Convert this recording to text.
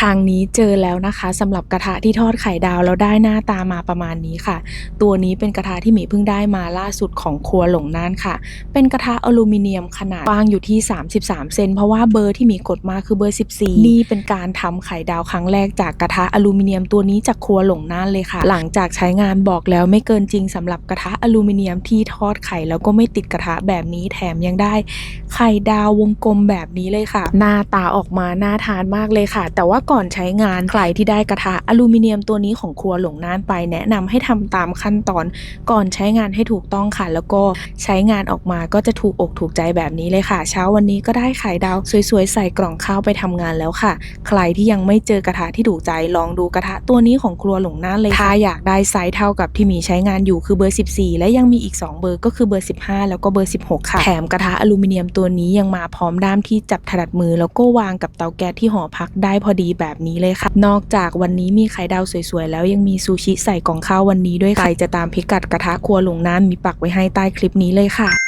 ทางนี้เจอแล้วนะคะสำหรับกระทะที่ทอดไข่ดาวแล้วได้หน้าตามาประมาณนี้ค่ะ ตัวนี้เป็นกระทะที่หมีเพิ่งได้มาล่าสุดของครัวหลงน่านค่ะ เป็นกระทะอลูมิเนียมขนาดกว้างอยู่ที่ 33 เซนเพราะว่าเบอร์ที่หมีกดมาคือเบอร์ 14 นี่เป็นการทำไข่ดาวครั้งแรกจากกระทะอลูมิเนียมตัวนี้จากครัวหลงน่านเลยค่ะ หลังจากใช้งานบอกแล้วไม่เกินจริงสำหรับกระทะอลูมิเนียมที่ทอดไข่แล้วก็ไม่ติดกระทะแบบนี้แถมยังได้ไข่ดาววงกลมแบบนี้เลยค่ะ หน้าตาออกมาน่าทานมากเลยค่ะ แต่ว่าก่อนใช้งานใครที่ได้กระทะอลูมิเนียมตัวนี้ของครัวหลงน่านไป แนะนำให้ทำตามขั้นตอนก่อนใช้งานให้ถูกต้องค่ะ แล้วก็ใช้งานออกมาก็จะถูกอกถูกใจแบบนี้เลยค่ะ เช้าวันนี้ก็ได้ไข่ดาวสวยๆ ใส่กล่องข้าวไปทำงานแล้วค่ะ ใครที่ยังไม่เจอกระทะที่ถูกใจลองดูกระทะตัวนี้ของครัวหลงน่านเลยถ้าอยากได้ไซส์เท่ากับที่มีใช้งานอยู่คือเบอร์ 14 และยังมีอีก 2 เบอร์ก็คือเบอร์ 15 แล้วก็เบอร์ 16 ค่ะ แถมกระทะอลูมิเนียมตัวนี้ยังมาพร้อมด้ามที่จับถนัดมือ แล้วก็วางกับเตาแก๊สที่หอพักได้พอดีแบบนี้เลยค่ะ นอกจากวันนี้มีไข่ดาวสวยๆ แล้วยังมีซูชิใส่กล่องข้าววันนี้ด้วยค่ะใครจะตามพิกัดกระทะครัวหลงน่านมีปักไว้ให้ใต้คลิปนี้เลยค่ะ